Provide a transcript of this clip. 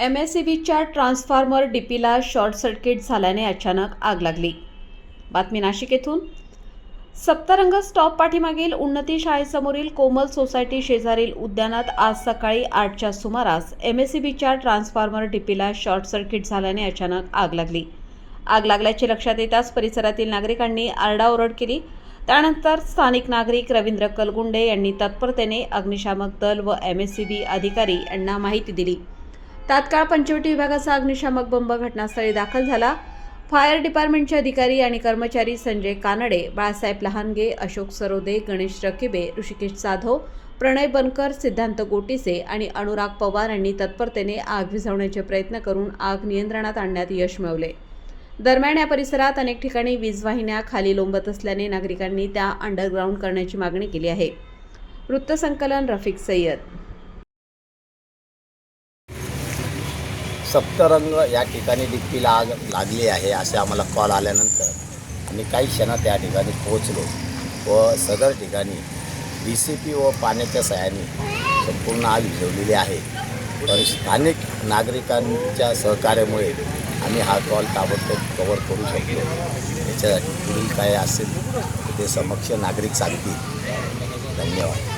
M S C बीच्या transformer डीपीला short circuit झाल्याने अचानक आग लागली. बातमी नाशिक येथून. सप्तरंग स्टॉप पाठीमागील उन्नती शाळेसमोरील कोमल सोसायटी शेजारील उद्यानात आज सकाळी आठच्या सुमारास एम एस सी बीच्या ट्रान्सफॉर्मर डीपीला शॉर्ट सर्किट झाल्याने अचानक आग लागली. आग लागल्याचे लक्षात येताच परिसरातील नागरिकांनी आरडाओरड केली. त्यानंतर स्थानिक नागरिक रवींद्र कलगुंडे यांनी तत्परतेने अग्निशामक दल व एम एस सी बी अधिकारी यांना माहिती दिली. तात्काळ पंचवटी विभागाचा अग्निशामक बंब घटनास्थळी दाखल झाला. फायर डिपार्टमेंटचे अधिकारी आणि कर्मचारी संजय कानडे बाळासाहेब लहानगे अशोक सरोदे गणेश रकिबे ऋषिकेश जाधव प्रणय बनकर सिद्धांत गोटीसे आणि अनुराग पवार यांनी तत्परतेने आग विझवण्याचे प्रयत्न करून आग नियंत्रणात आणण्यात यश मिळवले. दरम्यान या परिसरात अनेक ठिकाणी वीजवाहिन्या खाली लोंबत असल्याने नागरिकांनी त्या अंडरग्राऊंड करण्याची मागणी केली आहे. वृत्तसंकलन रफिक सय्यद सप्तरंग या ठिकाणी डिप्पीला आग लागली आहे असे आम्हाला कॉल आल्यानंतर आम्ही काही क्षणात त्या ठिकाणी पोहोचलो व सदर ठिकाणी डी सी पी व पाण्याच्या सहाय्याने संपूर्ण आग विझवलेली आहे. पण स्थानिक नागरिकांच्या सहकार्यामुळे आम्ही हा कॉल ताबडतोब कवर करू शकलो. याच्यासाठी पुढील काय असेल ते समक्ष नागरिक सांगतील. धन्यवाद.